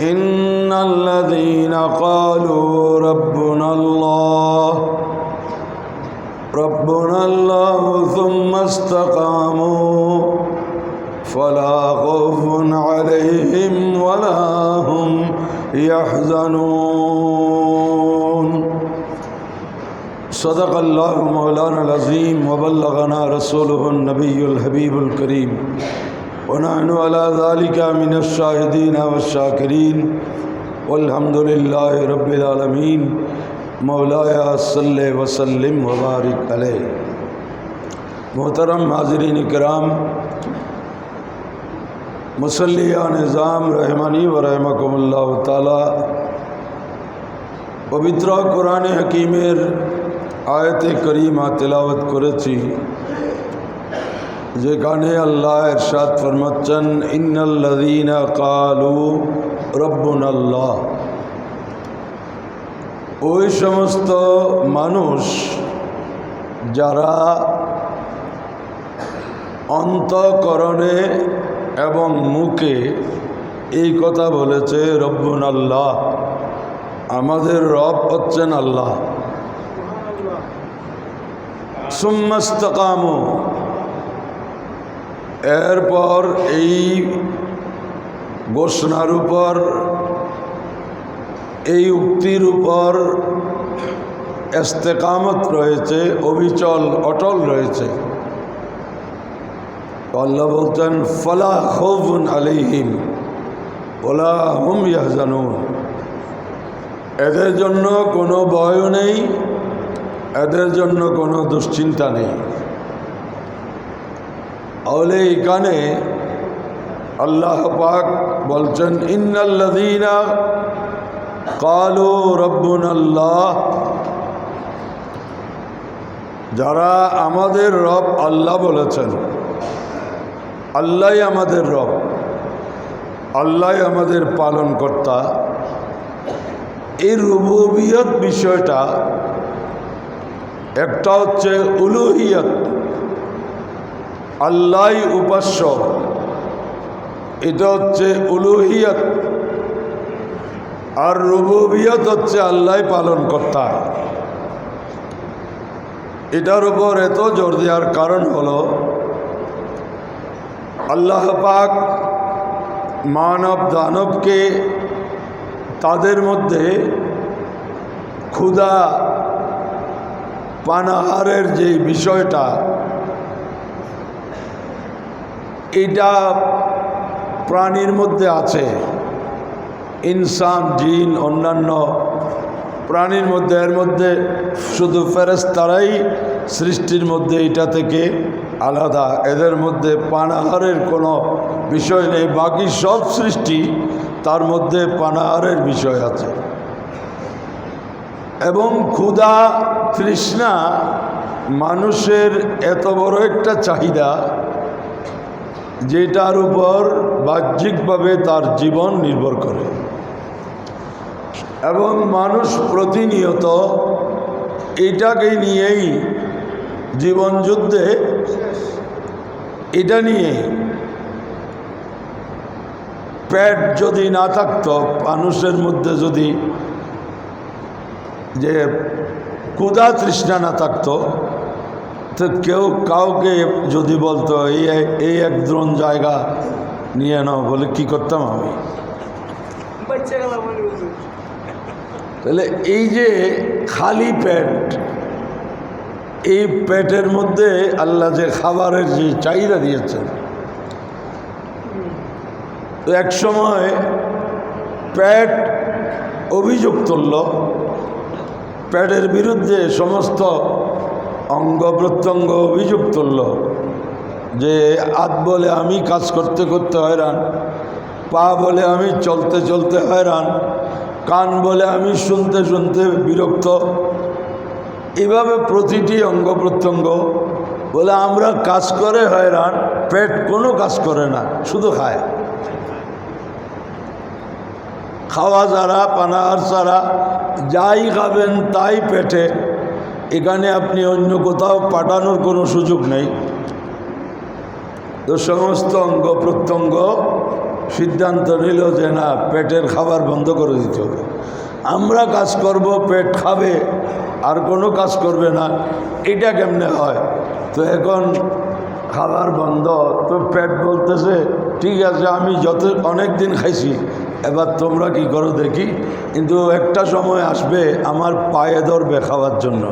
إن الذين قالوا ربنا الله ربنا الله ثم استقاموا فلا خوف عليهم ولا هم يحزنون. صدق الله مولانا العظيم وبلغنا رسوله النبي الحبيب الكريم. ونحن على ذلك من الشاهدين والشاكرين والحمد لله رب العالمين مولايا صل وسلم وبارك عليه محترم حاضرین کرام، مسلیہ نظام رحمانی و رحمکم اللہ تعالی پوترا قرآن حکیم آیت کریمہ تلاوت کرچی যেখানে আল্লাহ এরশাদ ফরমাচ্ছেন, ইন্নাল্লাযীনা কালু রব্বুন আল্লাহ ওই সমস্ত মানুষ যারা অন্তকরণে এবং মুখে এই কথা বলেছে রব্বুন আল্লাহ আমাদের রব হচ্ছেন আল্লাহ। সুম্মস্তকামু। এরপর এই ঘোষণার উপর, এই উক্তির উপর এস্তেকামত রয়েছে, অবিচল, অটল রয়েছে। আল্লাহ বলছেন, ফলা খৌফুন আলিহিম ওলা হুম ইয়াহজানুন। এদের জন্য কোনো ভয়ও নেই, এদের জন্য কোনো দুশ্চিন্তা নেই। তাহলে এখানে আল্লাহ পাক বলছেন, ইন্নাল্লাযীনা কালু রব্বুন আল্লাহ যারা আমাদের রব আল্লাহ বলেছেন। আল্লাহ আমাদের রব আল্লাহ আমাদের পালন কর্তা এই রুবুবিয়ত বিষয়টা একটা হচ্ছে উলুহিয়ত। আল্লাহ উপাস্য। এটা হচ্ছে উলুহিয়ত। আর রুবুবিয়ত হচ্ছে আল্লাহ পালন কর্তা এটার উপর এত জোর দেওয়ার কারণ হলো, আল্লাহ পাক মানব দানবকে তাদের মধ্যে ক্ষুধা, পানাহারের যে বিষয়টা এটা প্রাণীর মধ্যে আছে। ইনসান, জিন, অন্যান্য প্রাণীর মধ্যে, এর মধ্যে শুধু ফেরেস্তারাই সৃষ্টির মধ্যে এটা থেকে আলাদা। এদের মধ্যে পানাহারের কোনো বিষয় নেই, বাকি সব সৃষ্টি তার মধ্যে পানাহারের বিষয় আছে। এবং ক্ষুধা, তৃষ্ণা মানুষের এত বড় একটা চাহিদা যেটার উপর বাহ্যিকভাবে তার জীবন নির্ভর করে। এবং মানুষ প্রতিনিয়ত এটাকে নিয়েই জীবন যুদ্ধে এটা নিয়ে পেট যদি না থাকতো, মানুষের মধ্যে যদি যে ক্ষুধা তৃষ্ণা না থাকতো তো কেউ কাউকে যদি বলতো এই এই এক দ্রোণ জায়গা নিয়ে নাও বলে কি করতাম আমি? তাহলে এই যে খালি পেট এই পেটের মধ্যে আল্লাহ যে খাবারের যে চাহিদা দিয়েছেন তো এক সময় পেট অভিযোগ তুলল পেটের বিরুদ্ধে সমস্ত অঙ্গ প্রত্যঙ্গ অভিযোগ তুলল যে হাত বলে আমি কাজ করতে করতে হয়রান, পা বলে আমি চলতে চলতে হয়রান, কান বলে আমি শুনতে শুনতে বিরক্ত, এভাবে প্রতিটি অঙ্গ প্রত্যঙ্গ বলে আমরা কাজ করে হয়রান, পেট কোনো কাজ করে না, শুধু খায়। খাওয়া যারা, পানাহার ছাড়া যাই খাবেন তাই পেটে এখানে আপনি অন্য কোথাও পাঠানোর কোনো সুযোগ নেই। তো সমস্ত অঙ্গ প্রত্যঙ্গ সিদ্ধান্ত নিল যে না, পেটের খাবার বন্ধ করে দিতে হবে। আমরা কাজ করব, পেট খাবে, আর কোনো কাজ করবে না। এটা কেমনে হয়? তো এখন খাবার বন্ধ, তো পেট বলতেছে, ঠিক আছে, আমি যত অনেক দিন খাইছি এবার তোমরা কি করো দেখি। কিন্তু একটা সময় আসবে আমার পায়ে ধরবে খাওয়ার জন্য।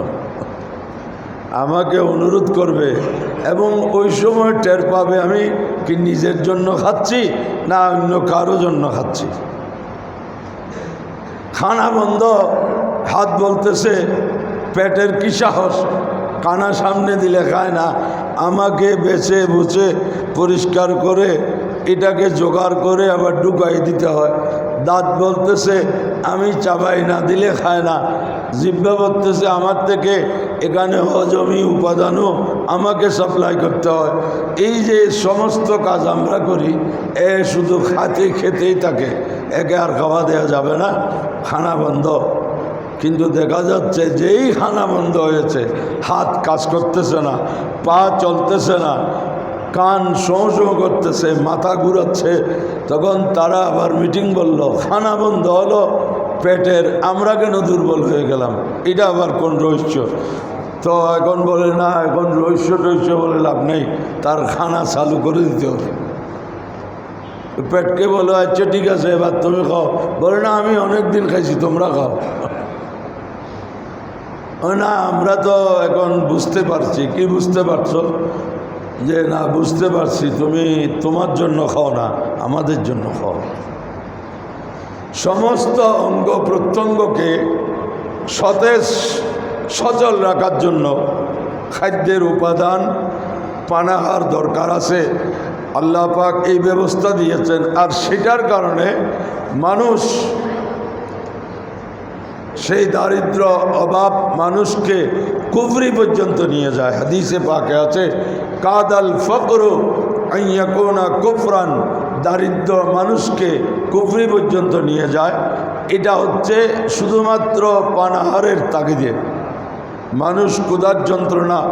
আমাকে অনুরোধ করবে এবং ওই সময় টের পাবে আমি কি নিজের জন্য খাচ্ছি না অন্য কারও জন্য খাচ্ছি। খানা বন্ধ, হাত বলতেছে, পেটের কি সাহস? কানা সামনে দিলে খায় না। আমাকে বেছে বুঝে পরিষ্কার করে এটাকে জোগাড় করে আবার ঢুকাই দিতে হয়। দাঁত বলতেছে, আমি চাবাই না, দিলে খায় না। জিব্বা বলতেছে, আমার থেকে এখানে হজমি উপাদানও আমাকে সাপ্লাই করতে হয়। এই যে সমস্ত কাজ আমরা করি, এ শুধু খাতে খেতেই থাকে, একে আর খাওয়া দেওয়া যাবে না, খানা বন্ধ। কিন্তু দেখা যাচ্ছে, যেই খানা বন্ধ হয়েছে, হাত কাজ করতেছে না, পা চলতেছে না কান শোঁ করতেছে, মাথা ঘুরাচ্ছে। তখন তারা আবার মিটিং বলল, খানা বন্ধ হলো, পেটের আমরা কেন দুর্বল হয়ে গেলাম? এটা আবার কোন রহস্য? তো এখন বলে, না, এখন রহস্য টহস্য বলে লাভ নেই, তার খানা চালু করে দিতে হবে। পেটকে বলো আচ্ছা ঠিক আছে, এবার তুমি খাও। বলে, না, আমি অনেক দিন খাইছি, তোমরা খাও। না, আমরা তো এখন বুঝতে পারছি। কি বুঝতে পারছ? যে, না, বুঝতে পারছি, তুমি তোমার জন্য খাও না, আমাদের জন্য খাও। সমস্ত অঙ্গ প্রত্যঙ্গকে সতেজ, সচল রাখার জন্য খাদ্যের উপাদান, পানাহার দরকার আছে। আল্লাহ পাক এই ব্যবস্থা দিয়েছেন। আর সেটার কারণে মানুষ সেই দারিদ্র অভাব মানুষকে কুফরি পর্যন্ত নিয়ে যায়। হাদিসে পাকে আছে, কাদাল ফকরু আইয়াকোনা কুফরান। দারিদ্র মানুষকে কুফরি পর্যন্ত নিয়ে যায়। এটা হচ্ছে শুধুমাত্র পানাহারের তাগিদে। মানুষ ক্ষুধার যন্ত্রণা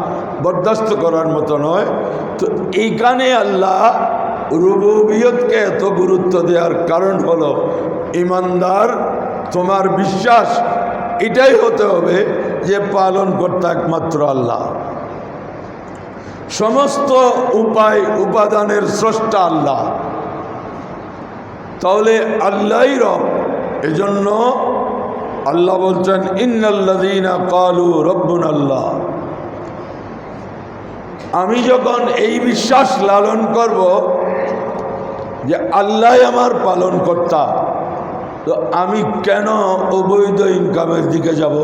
বরদাস্ত করার মতো নয়। তো এইখানে আল্লাহ রুবুবিয়তকে এত গুরুত্ব দেওয়ার কারণ হলো, ইমানদার, তোমার বিশ্বাস, এটাই হতে হবে যে পালন করতে একমাত্র আল্লাহ। সমস্ত উপায় উপাদানের স্রষ্টা আল্লাহ। তাহলে আল্লাহই রব, এজন্য আল্লাহ বলছেন ইন্নাল্লাদিনা কালু রব্বুন আল্লাহ আমি যখন এই বিশ্বাস লালন করব যে আল্লাহ আমার পালন কর্তা তো আমি কেন অবৈধ ইনকামের দিকে যাব?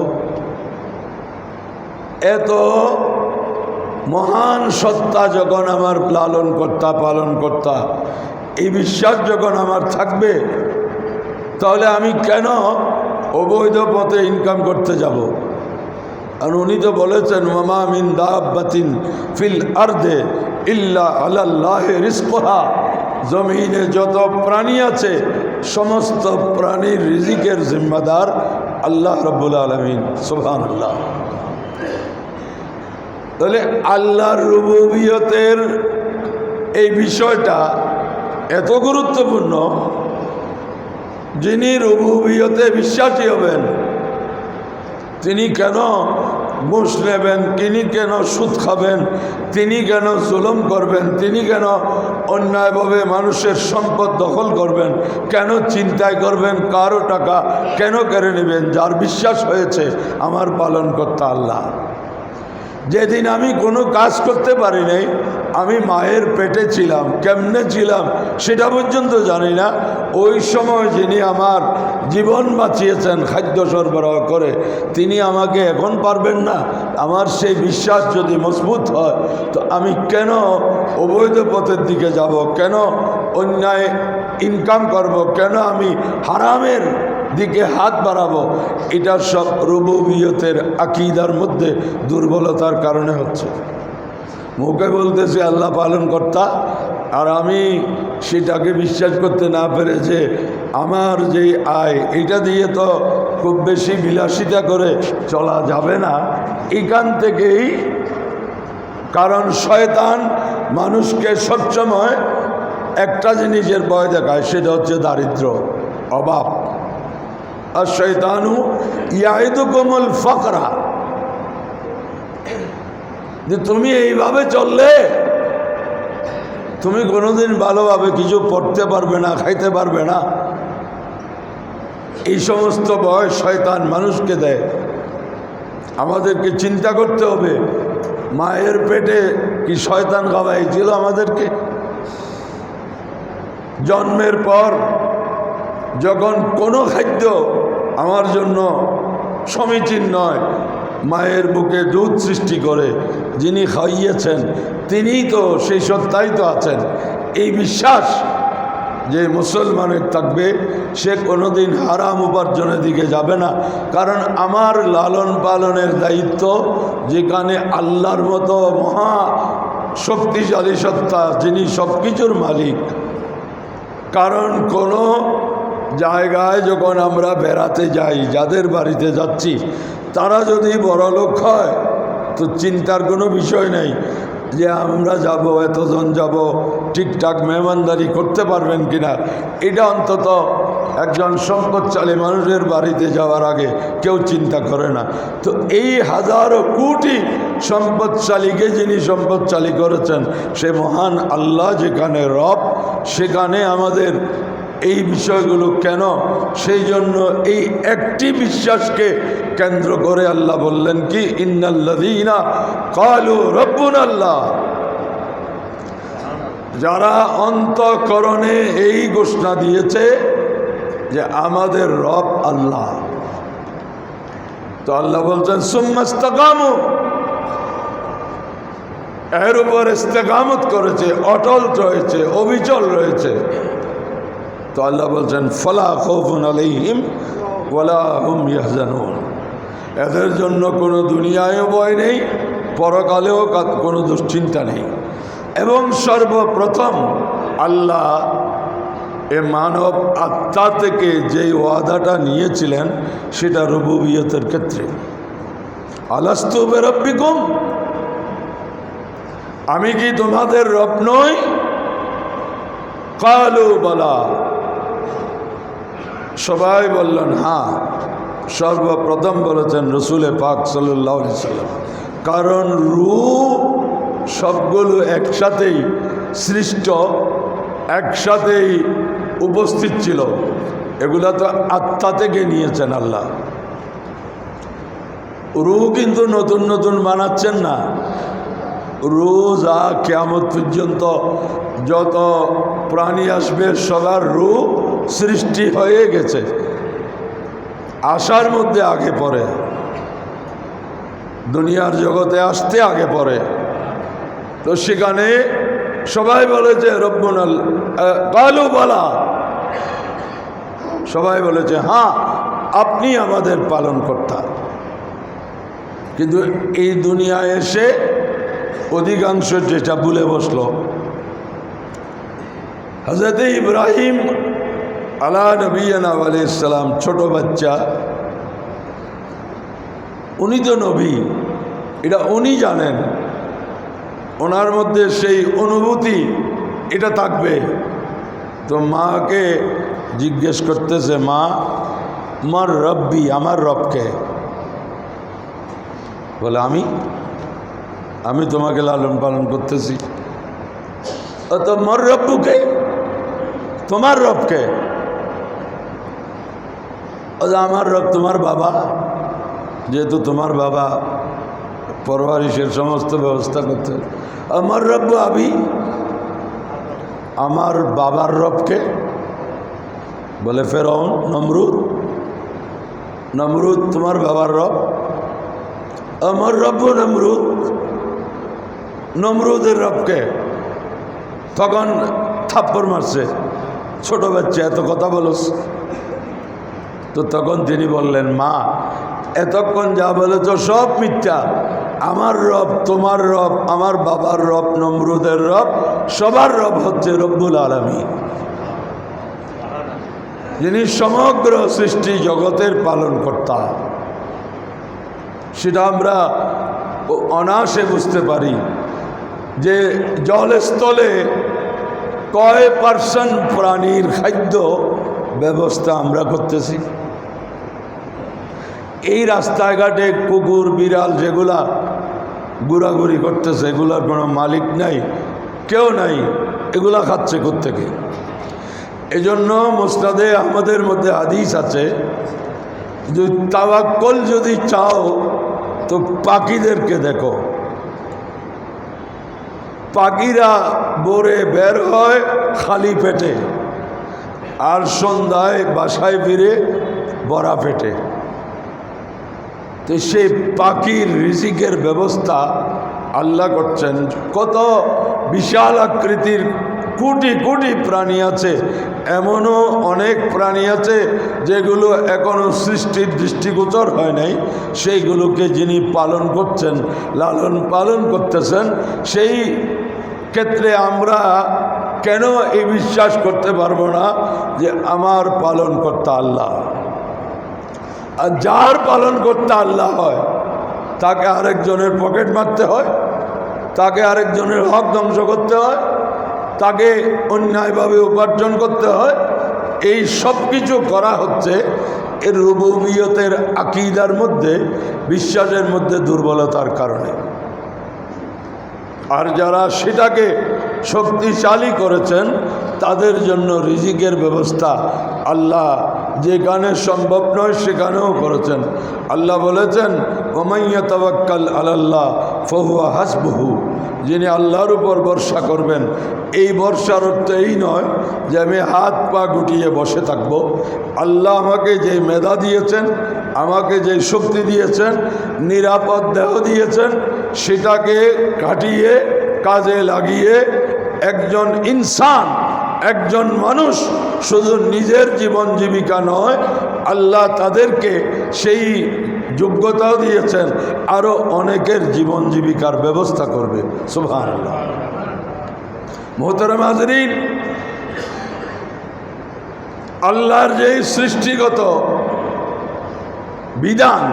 এত মহান সত্তা যখন আমার লালন কর্তা, পালন কর্তা, এই বিশ্বাস যখন আমার থাকবে, তাহলে আমি কেন অবৈধ পথে ইনকাম করতে যাব? আর উনি তো বলেছেন মামা মিন দাবাতিন ফিল আর্দে ইল্লা আল্লাহ রিস্কোহা জমিনে যত প্রাণী আছে, সমস্ত প্রাণীর রিজিকের জিম্মাদার আল্লাহ রব্বুল আলমিন। সোহান আল্লাহ তাহলে আল্লাহর রুবুবিয়তের এই বিষয়টা এত গুরুত্বপূর্ণ যিনি রুবুবিয়তে বিশ্বাসী হবেন, তিনি কেন ঘুষ নেবেন, তিনি কেন সুদ খাবেন, তিনি কেন জুলম করবেন, তিনি কেন অন্যায়ভাবে মানুষের সম্পদ দখল করবেন, কেন চিন্তায় করবেন, কারও টাকা কেন কেড়ে নেবেন, যার বিশ্বাস হয়েছে, আমার পালন করতে আল্লাহ। যেদিন আমি কোনো কাজ করতে পারি নাই, আমি মায়ের পেটে ছিলাম, কেমনে ছিলাম সেটা পর্যন্ত জানি না। ওই সময় যিনি আমার জীবন বাঁচিয়েছেন, খাদ্য সরবরাহ করে, তিনি আমাকে এখন পারবেন না। আমার সেই বিশ্বাস যদি মজবুত হয়, তো আমি কেন অবৈধ পথের দিকে যাব? কেন অন্যায় ইনকাম করব? কেন আমি হারামের দিকে হাত বাড়াবো, এটা সব রুবুবিয়তের আকিদার মধ্যে দুর্বলতার কারণে হচ্ছে। মুখে বলতেছে, আল্লাহ পালন কর্তা আর আমি সেটাকে বিশ্বাস করতে না পেরে যে আমার যেই আয়, এটা দিয়ে তো খুব বেশি বিলাসিতা করে চলা যাবে না। এখান থেকেই কারণ শয়তান মানুষকে সবসময় একটা জিনিসের ভয় দেখায়, সেটা হচ্ছে দারিদ্র অভাব। আর শৈতানু ইয়াহিদু কোমল ফকরা। যে তুমি এইভাবে চললে, তুমি কোনোদিন ভালোভাবে কিছু পড়তে পারবে না, খাইতে পারবে না। এই সমস্ত বয়স শয়তান মানুষকে দেয়। আমাদেরকে চিন্তা করতে হবে, মায়ের পেটে কি শয়তান খাওয়াইছিল আমাদেরকে? জন্মের পর যখন কোনো খাদ্য আমার জন্য সমীচীন নয়। মায়ের বুকে দুধ সৃষ্টি করে যিনি খাইয়েছেন, তিনিই তো সেই সত্তাই তো আছেন। এই বিশ্বাস যে মুসলমানের থাকবে, সে কোনোদিন হারাম উপার্জনের দিকে যাবে না। কারণ আমার লালন পালনের দায়িত্ব যেখানে আল্লাহর মতো মহা শক্তিশালী সত্তা যিনি সব কিছুর মালিক। কারণ কোনো জায়গায় যখন আমরা বেড়াতে যাই, যাদের বাড়িতে যাচ্ছি, তারা যদি বড় লোক হয়, তো চিন্তার কোনো বিষয় নেই যে আমরা যাব, এতজন যাব, ঠিকঠাক মেহমানদারি করতে পারবেন কিনা। এটা অন্তত একজন সম্পদশালী মানুষের বাড়িতে যাওয়ার আগে কেউ চিন্তা করে না। তো এই হাজারো কোটি সম্পদশালীকে যিনি সম্পদশালী করেছেন, সে মহান আল্লাহ যেখানে রব, সেখানে আমাদের এই বিষয়গুলো কেন? সেই জন্য এই একটি বিশ্বাসকে কেন্দ্র করে আল্লাহ বললেন কি? ইন্নাল্লাদিনা কালু রব্বুন আল্লাহ যারা অন্তকরণে এই ঘোষণা দিয়েছে যে আমাদের রব আল্লাহ। তো আল্লাহ বলছেন সুম্মাস্তাকামু এর উপর ইস্তেকামত করেছে, অটল রয়েছে, অবিচল রয়েছে। তো আল্লাহ বলছেন, ফলা খৌফুন আলাইহিম, ওয়ালা হুম ইয়াহজানুন। এদের জন্য কোনো দুনিয়ায়ও ভয় নেই, পরকালেও কোনো দুশ্চিন্তা নেই। এবং সর্বপ্রথম আল্লাহ এ মানব আত্মা থেকে যেই ওয়াদাটা নিয়েছিলেন, সেটা রবুবিয়তের ক্ষেত্রে। আলাস্তু বেরব্বিকুম, আমি কি তোমাদের রব নই? কালু বলা সবাই বললেন হ্যাঁ সর্বপ্রথম বলেছেন রসুলে পাক সাল্লাহ সাল্লাম। কারণ রু সবগুলো একসাথেই সৃষ্ট, একসাথেই উপস্থিত ছিল। এগুলা তো আত্মা থেকে নিয়েছেন আল্লাহ। রু কিন্তু নতুন নতুন বানাচ্ছেন না। রোজ আ কেমন পর্যন্ত যত প্রাণী আসবে, সবার রু সৃষ্টি হয়ে গেছে। আসার মধ্যে আগে পড়ে। দুনিয়ার জগতে আসতে আগে পড়ে। তো সেখানে সবাই বলেছে রব্বনাল কালু বলা। সবাই বলেছে হ্যাঁ আপনি আমাদের পালন কর্তা কিন্তু এই দুনিয়ায় এসে অধিকাংশ যেটা ভুলে বসল। হজরত ইব্রাহিম আলা নবীনা আলাইসালাম ছোট বাচ্চা। উনি তো নবী, এটা উনি জানেন। ওনার মধ্যে সেই অনুভূতি, এটা থাকবে। তো মাকে জিজ্ঞেস করতেছে, মা মার রব্বি আমার রবকে? বলে, আমি আমি তোমাকে লালন পালন করতেছি। তো মর রব্বুকে তোমার রবকে আমার রব তোমার বাবা। যেহেতু তোমার বাবা পরবারিশের সমস্ত ব্যবস্থা করতে আমার রব্বু আবি আমার বাবার রবকে বলে ফেরন নমরুদ নমরুদ তোমার বাবার রব। আমার রব্বু নমরুদ, নমরুদের রবকে তখন থাপ্পড় মারছে। ছোট বাচ্চা, এত কথা বলস। তো তখন তিনি বললেন, মা, এতক্ষণ যা বলেছ সব মিথ্যা। আমার রব তোমার রব, আমার বাবার রব, নমরুদের রব, সবার রব হচ্ছে রব্বুল আলমী যিনি সমগ্র সৃষ্টি জগতের পালন কর্তা সেটা আমরা অনায়াসে বুঝতে পারি যে জলস্থলে কয় পার্সেন্ট প্রাণীর খাদ্য ব্যবস্থা আমরা করতেছি। এই রাস্তাঘাটে কুকুর, বিড়াল যেগুলা ঘোরাঘুরি করতেছে, এগুলার কোনো মালিক নাই, কেউ নাই, এগুলা খাচ্ছে কোত্থেকে? এজন্য মোস্তাদে আমাদের মধ্যে হাদিস আছে, যে তাওয়াক্কল যদি চাও, তো পাখিদেরকে দেখো। পাখিরা বোরে বের হয় খালি পেটে, আর সন্ধ্যায় বাসায় ফিরে বড়া পেটে। তো সেই পাখির রিজিকের ব্যবস্থা আল্লাহ করছেন। কত বিশাল আকৃতির কোটি কোটি প্রাণী আছে, এমনও অনেক প্রাণী আছে যেগুলো এখনও সৃষ্টির দৃষ্টিগোচর হয় নাই। সেইগুলোকে যিনি পালন করছেন, লালন পালন করতেছেন, সেই ক্ষেত্রে আমরা কেন এই বিশ্বাস করতে পারব না যে আমার পালন করতে আল্লাহ? আর যার পালন করতে আল্লাহ হয়, তাকে আরেকজনের পকেট মারতে হয়, তাকে আরেকজনের হক ধ্বংস করতে হয়, তাকে অন্যায়ভাবে উপার্জন করতে হয়, এই সব কিছু করা হচ্ছে এর রুবুবিয়তের আকিদার মধ্যে, বিশ্বাসের মধ্যে দুর্বলতার কারণে। আর যারা সেটাকে শক্তিশালী করেছেন, তাদের জন্য রিজিকের ব্যবস্থা আল্লাহ যেখানে সম্ভব নয় সেখানেও করেছেন। আল্লাহ বলেছেন ওমাইয়া তবাক্কাল আল্লাহ ফহুয়া হাসবহু। যিনি আল্লাহর উপর ভরসা করবেন, এই বর্ষার অর্থ এই নয় যে আমি হাত পা গুটিয়ে বসে থাকব। আল্লাহ আমাকে যে মেধা দিয়েছেন, আমাকে যে শক্তি দিয়েছেন, নিরাপদ দেহ দিয়েছেন, সেটাকে কাটিয়ে, কাজে লাগিয়ে একজন ইনসান একজন মানুষ শুধু নিজের জীবন জীবিকা নয়, আল্লাহ তাদেরকে সেই যোগ্যতাও দিয়েছেন আরও অনেকের জীবন জীবিকার ব্যবস্থা করবে। সুভান আল্লাহ মোহতারাম আল্লাহর যে সৃষ্টিগত বিধান,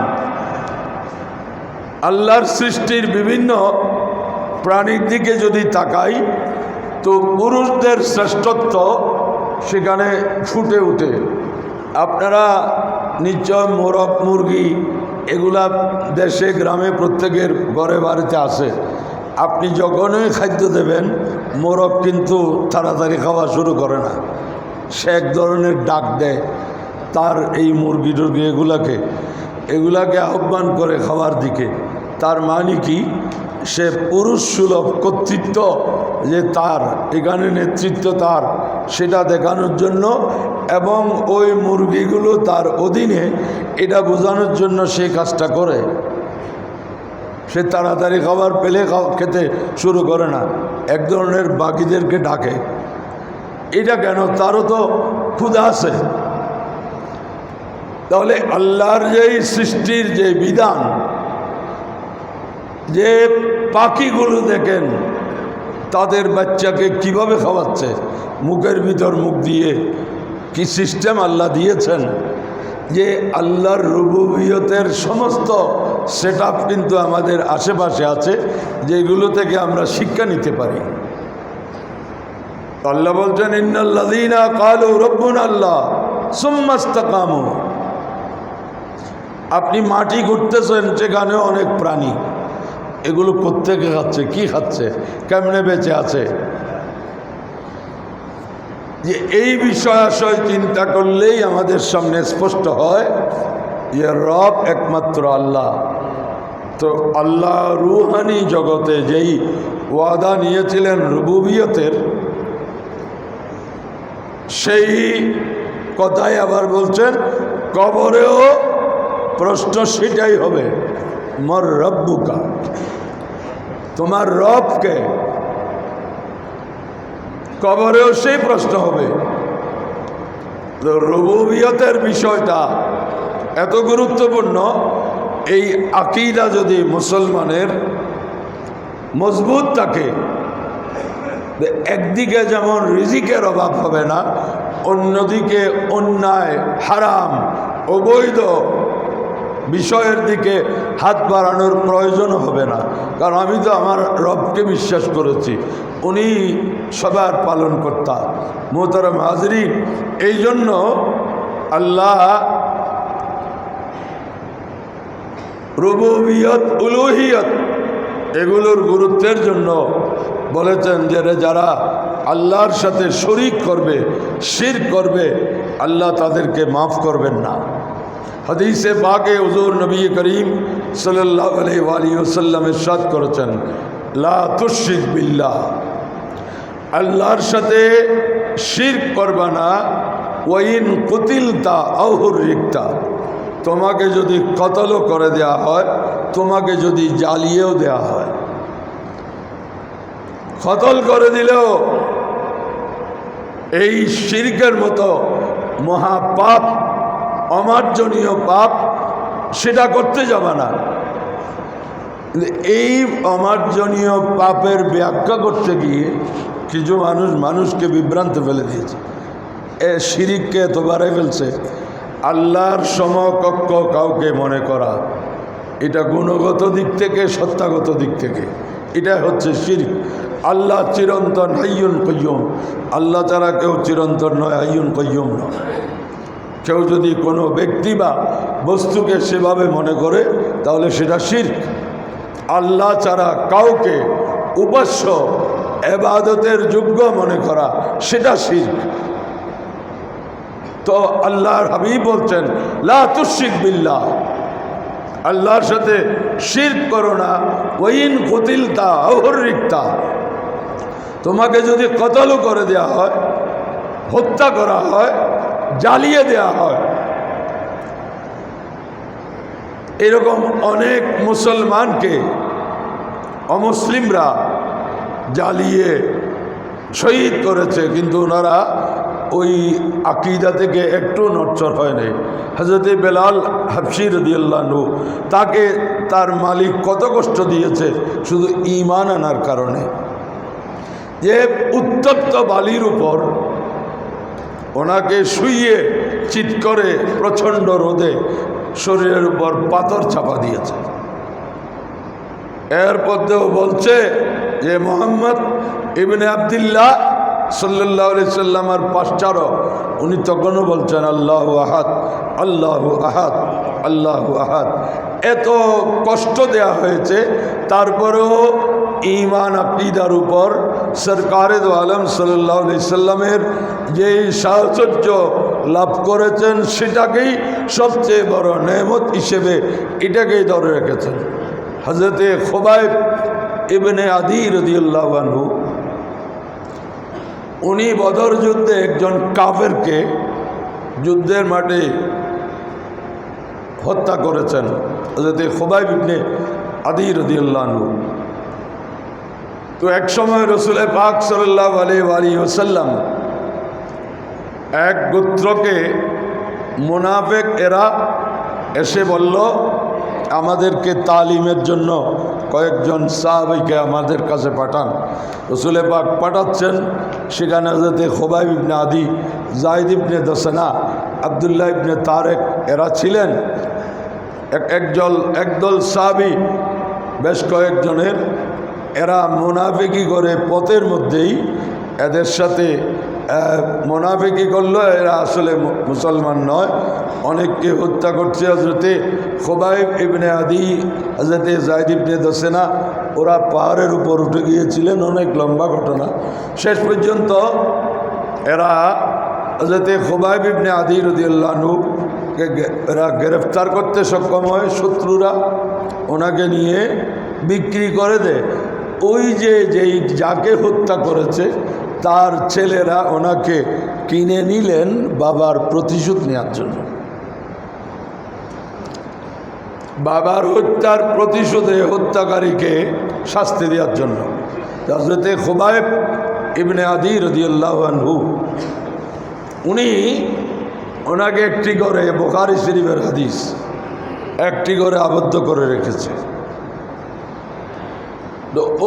আল্লাহর সৃষ্টির বিভিন্ন প্রাণীর দিকে যদি তাকাই তো পুরুষদের শ্রেষ্ঠত্ব সেখানে ফুটে উঠে আপনারা নিশ্চয় মোরগ, মুরগি এগুলা দেশে, গ্রামে প্রত্যেকের ঘরে বাড়িতে আসে আপনি যখনই খাদ্য দেবেন, মোরগ কিন্তু তাড়াতাড়ি খাওয়া শুরু করে না। সে এক ধরনের ডাক দেয় তার এই মুরগি টুরগি এগুলাকে। এগুলাকে আহ্বান করে খাওয়ার দিকে। তার মানে কি? সে পুরুষ সুলভ কর্তৃত্ব যে তার এখানে নেতৃত্ব তার, সেটা দেখানোর জন্য এবং ওই মুরগিগুলো তার অধীনে এটা বোঝানোর জন্য সে কাজটা করে। সে তাড়াতাড়ি খাবার পেলে খেতে শুরু করে না। এক ধরনের বাকিদেরকে ডাকে। এটা কেন? তারও তো ক্ষুধা আছে। তাহলে আল্লাহর যেই সৃষ্টির যে বিধান যে পাখিগুলো দেখেন, তাদের বাচ্চাকে কীভাবে খাওয়াচ্ছে? মুখের ভিতর মুখ দিয়ে কি সিস্টেম আল্লাহ দিয়েছেন? যে আল্লাহর রুবুবিয়তের সমস্ত সেট কিন্তু আমাদের আশেপাশে আছে, যেগুলো থেকে আমরা শিক্ষা নিতে পারি। আল্লাহ বলছেন ইন্নাল্লাদিনা কালু রব্বুন আল্লাহ সুম্মাস্তাকামু আপনি মাটি ঘুরতেছেন সেখানেও অনেক প্রাণী। এগুলো কোত্থেকে খাচ্ছে, কি খাচ্ছে, কেমনে বেঁচে আছে? যে এই বিষয় আশয় চিন্তা করলেই আমাদের সামনে স্পষ্ট হয় যে রব একমাত্র আল্লাহ। তো আল্লাহ রুহানি জগতে যেই ওয়াদা নিয়েছিলেন রুবুবিয়তের, সেই কথাই আবার বলছেন, কবরেও প্রশ্ন সেটাই হবে, মর রব্বুকা। তোমার রবকে কবরেও সেই প্রশ্ন হবে রবুবিয়তের বিষয়টা এত গুরুত্বপূর্ণ, এই আকিদা যদি মুসলমানের মজবুত থাকে একদিকে যেমন রিজিকের অভাব হবে না, অন্যদিকে অন্যায়, হারাম, অবৈধ বিষয়ের দিকে হাত বাড়ানোর প্রয়োজন হবে না। কারণ আমি তো আমার রবকে বিশ্বাস করেছি। উনি সবার পালন কর্তা মোহতারাম হাজরিন। এই জন্য আল্লাহ রুবুবিয়ত, উলুহিয়ত এগুলোর গুরুত্বের জন্য বলেছেন যে যারা আল্লাহর সাথে শরিক করবে, শির করবে, আল্লাহ তাদেরকে মাফ করবেন না। হাদিসে পাকে হুজুর নবী করিম সাল্লাহ আলি ইরশাদ করেছেন, লা তুশিক আল্লাহর সাথে শির করবা না ওয়াইন কুতিলতা রিক্তা তোমাকে যদি কতলও করে দেয়া হয়, তোমাকে যদি জ্বালিয়েও দেয়া হয়। কতল করে দিলেও এই শিরকের মতো মহাপাপ অমার্জনীয় পাপ, সেটা করতে যাবে না। এই অমার্জনীয় পাপের ব্যাখ্যা করতে গিয়ে কিছু মানুষ মানুষকে বিভ্রান্ত ফেলে দিয়েছে। এ শিরিককে এত বাড়াই ফেলছে, আল্লাহর সমকক্ষ কাউকে মনে করা, এটা গুণগত দিক থেকে, সত্তাগত দিক থেকে, এটা হচ্ছে শিরিক। আল্লাহ চিরন্তন হাইয়ুন কയ്যম আল্লাহ ছাড়া কেউ চিরন্তন নয় হাইয়ুন কയ്যম নয়। কেউ যদি কোনো ব্যক্তি বা বস্তুকে সেভাবে মনে করে, তাহলে সেটা শির্ক। আল্লাহ ছাড়া কাউকে উপাস্য, এবাদতের যোগ্য মনে করা, সেটা শির্ক। তো আল্লাহর হাবিব বলছেন, লা তুশিক বিল্লাহ। আল্লাহর সাথে শির্ক করো না। ওইন কতিলতা অহরিকতা তোমাকে যদি কতলও করে দেয়া হয়, হত্যা করা হয় জ্বালিয়ে দেয়া হয়। এরকম অনেক মুসলমানকে অমুসলিমরা জ্বালিয়ে শহীদ করেছে, কিন্তু ওনারা ওই আকিদা থেকে একটু নচ্চর হয় নাই। হজরত বেলাল হাফসির দিয়াল্লাহু তাকে তার মালিক কত কষ্ট দিয়েছে, শুধু ইমান আনার কারণে। যে উত্তপ্ত বালির উপর ওনাকে শুইয়ে চিৎ করে প্রচণ্ড রোদে শরীরের উপর পাথর চাপা দিয়েছে। এর মধ্যেও বলছে যে মোহাম্মদ ইবনে আবদুল্লাহ সাল্লাহ সাল্লামার পাশ্চারও উনি তখনও বলছেন, আল্লাহ আহাত আল্লাহ আহাদ আল্লাহ আহাদ। এত কষ্ট দেয়া হয়েছে, তারপরেও ইমান আকিদার উপর সরকারে আলম সাল্লামের যে সাহচর্য লাভ করেছেন, সেটাকেই সবচেয়ে বড় নেমত হিসেবে এটাকেই ধরে রেখেছেন। হজরতে খোবাইব ইবনে আদি রদিউল্লাহানহু উনি বদর যুদ্ধে একজন কাফেরকে যুদ্ধের মাঠে হত্যা করেছেন। হজরতে খোবাইব ইবনে আদি রদিউল্লাহনহু তো এক সময় রসুলের পাক সাল্লাহ আলী আলী ওসাল্লাম এক গোত্রকে মোনাফেক এরা এসে বলল, আমাদেরকে তালিমের জন্য কয়েকজন সাহাবিকে আমাদের কাছে পাঠান। রসুলে পাক পাঠাচ্ছেন, সেখানে যাতে খোবাইব ইবনে আদি জাহিদ ইবনে দোসেনা, আবদুল্লাহ ইবনে তারেক এরা ছিলেন। এক একজল একদল সাহাবি, বেশ কয়েকজনের এরা মোনাফিকি করে পথের মধ্যেই এদের সাথে মোনাফিকি করল, এরা আসলে মুসলমান নয়। অনেককে হত্যা করছে হজরতে খোবাইব ইবনে আদি হজরতে জাহিদ ইবনে দোসেনা, ওরা পাহাড়ের উপর উঠে গিয়েছিলেন, অনেক লম্বা ঘটনা। শেষ পর্যন্ত এরা হজরতে খোবাইব ইবনে আদি রদিউল্লাহনুকে এরা গ্রেফতার করতে সক্ষম হয় শত্রুরা। ওনাকে নিয়ে বিক্রি করে দেয়। ওই যে যেই যাকে হত্যা করেছে, তার ছেলেরা ওনাকে কিনে নিলেন বাবার প্রতিশোধ নেওয়ার জন্য। বাবার হত্যার প্রতিশোধে হত্যাকারীকে শাস্তি দেওয়ার জন্য। হজরতে খোবায়েব ইবনে আদি রদিউল্লাহু উনি ওনাকে একটি করে বোখারি শরীফের হাদিস, একটি করে আবদ্ধ করে রেখেছে।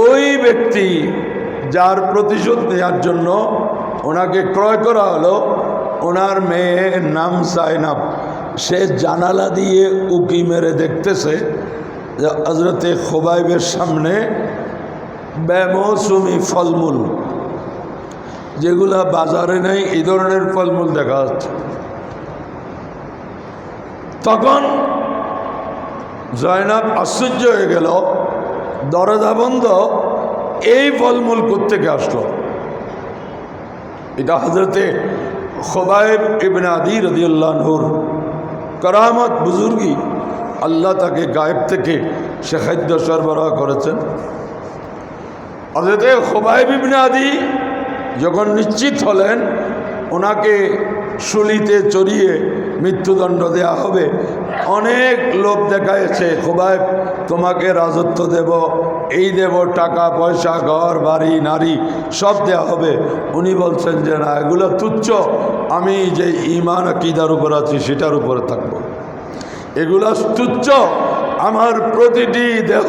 ওই ব্যক্তি যার প্রতিশোধ নেওয়ার জন্য ওনাকে ক্রয় করা হলো, ওনার মেয়ের নাম সাইনাব। সে জানালা দিয়ে উকি মেরে দেখতেছে যে হজরতে খোবাইবের সামনে বেমৌসুমি ফলমূল, যেগুলা বাজারে নেই, এই ধরনের ফলমূল দেখা যাচ্ছে। তখন জয়নাব আশ্চর্য হয়ে গেল দরজা বন্ধ, এই ফলমূল কোথেকে আসলো? এটা হজরতে খোবাইব ইবনে আদি রদিউল্লাহর করামত। বুজুর্গি আল্লাহ তাকে গায়েব থেকে সে খাদ্য সরবরাহ করেছেন। হজরতে খোবাইব ইবনে আদি যখন নিশ্চিত হলেন, ওনাকে শুলিতে চড়িয়ে মৃত্যুদণ্ড দেয়া হবে। অনেক লোভ দেখাইছে, খোবাইব, তোমাকে রাজত্ব দেব, এই দেব টাকা, পয়সা, ঘর, বাড়ি, নারী, সব দেওয়া হবে। উনি বলছেন যে, না, এগুলো তুচ্ছ, আমি যে ইমান আকিদার উপর আছি, সেটার উপরে থাকব। এগুলো তুচ্ছ, আমার প্রতিটি দেহ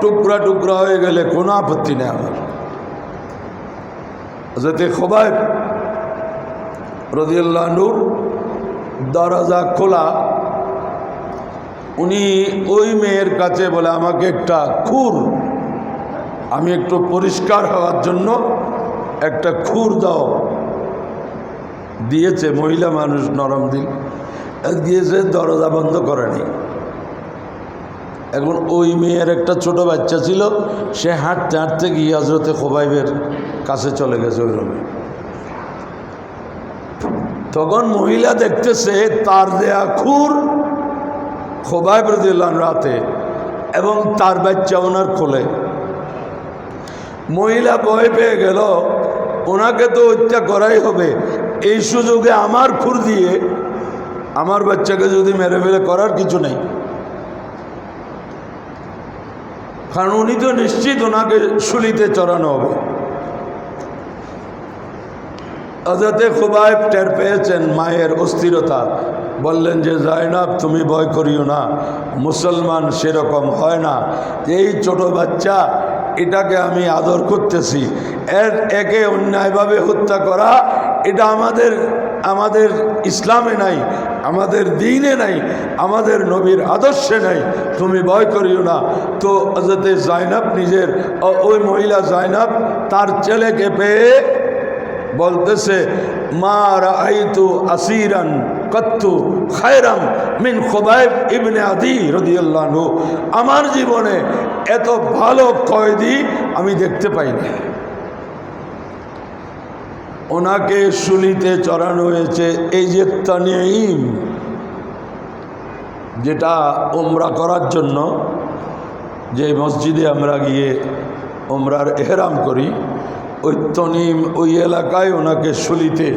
টুকরা টুকরা হয়ে গেলে কোনো আপত্তি নেই আমার। যাতে খোবাইব রদিয়াল্লাহ নূর দরজা খোলা। উনি ওই মেয়ের কাছে বলে, আমাকে একটা খুর, আমি একটু পরিষ্কার হওয়ার জন্য একটা খুর দাও। দিয়েছে মহিলা মানুষ নরম দিল। দিয়েছে, দরজা বন্ধ করেনি। এখন ওই মেয়ের একটা ছোট বাচ্চা ছিল, সে হাঁটতে হাঁটতে গিয়ে হজরতে খোবাইবের কাছে চলে গেছে ওই রুমে। তখন মহিলা দেখতেছে তার দেয়া খুর খোবাইব রদিল্লান রাতে এবং তার বাচ্চা ওনার খোলে মহিলা ভয় পেয়ে গেল, ওনাকে তো হত্যা করাই হবে। এই সুযোগে আমার খুর দিয়ে আমার বাচ্চাকে যদি মেরে ফেলে করার কিছু নেই। কারণ উনি তো নিশ্চিত ওনাকে শুলিতে চড়ানো হবে। হজরতে খুবাইব টের পেয়েছেন মায়ের অস্থিরতা। বললেন যে, জাইনাব, তুমি ভয় করিও না। মুসলমান সেরকম হয় না। এই ছোট বাচ্চা, এটাকে আমি আদর করতেছি। এর একে অন্যায়ভাবে হত্যা করা, এটা আমাদের আমাদের ইসলামে নাই, আমাদের দিনে নাই, আমাদের নবীর আদর্শে নাই। তুমি ভয় করিও না। তো হজরতে জাইনাব নিজের ওই মহিলা জাইনাব তার ছেলেকে পেয়ে বলতেছে, মা রাআইতু আসিরান কত্তু খায়রাম মিন খোবাইব ইবনে আদি রদিয়াল্লাহু আমার জীবনে এত ভালো কয়েদি আমি দেখতে পাইনি ওনাকে শুলিতে চড়ানো হয়েছে এই যে তানিম যেটা ওমরা করার জন্য যে মসজিদে আমরা গিয়ে ওমরার এহরাম করি ওই তনিম ওই এলাকায় ওনাকে শুলিতে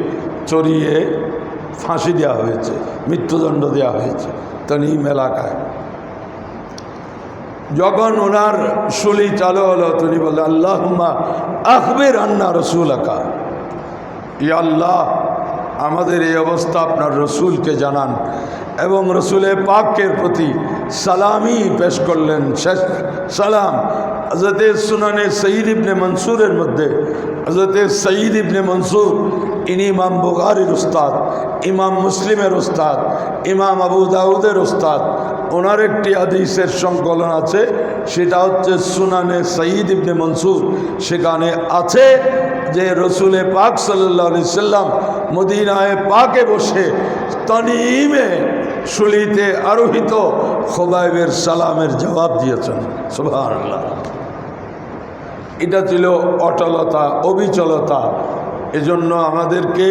চড়িয়ে ফাঁসি দেওয়া হয়েছে, মৃত্যুদণ্ড দেওয়া হয়েছে তনিম এলাকায়। যখন ওনার শুলি চালু হলো, তিনি বললেন আল্লাহ আখবের আন্না রসুল আকা ই আল্লাহ, আমাদের এই অবস্থা আপনার রসুলকে জানান এবং রসুলে পাকের প্রতি সালামি পেশ করলেন। শেষ সালাম হজরতে সুনানে সঈদ ইবনে মনসুরের মধ্যে হজরতে সঈদ ইবনে মনসুর, ইনি ইমাম বুগারির উস্তাদ, ইমাম মুসলিমের উস্তাদ, ইমাম আবু দাউদের উস্তাদ, ওনার একটি হাদিসের সংকলন আছে, সেটা হচ্ছে সুনানে সঈদ ইবনে মনসুর। সেখানে আছে যে রসুলে পাক সাল্লাহ সাল্লাম মদিনায় পাকে বসে তনিমে শুলিতে আরোহিত খোবাইবের সালামের জবাব দিয়েছেন। সুভান এটা ছিল অটলতা, অবিচলতা। এজন্য আমাদেরকে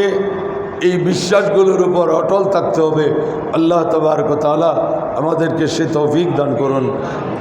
এই বিশ্বাসগুলোর উপর অটল থাকতে হবে। আল্লাহ তবরকতালা আমাদেরকে সে তৌফিক দান করুন।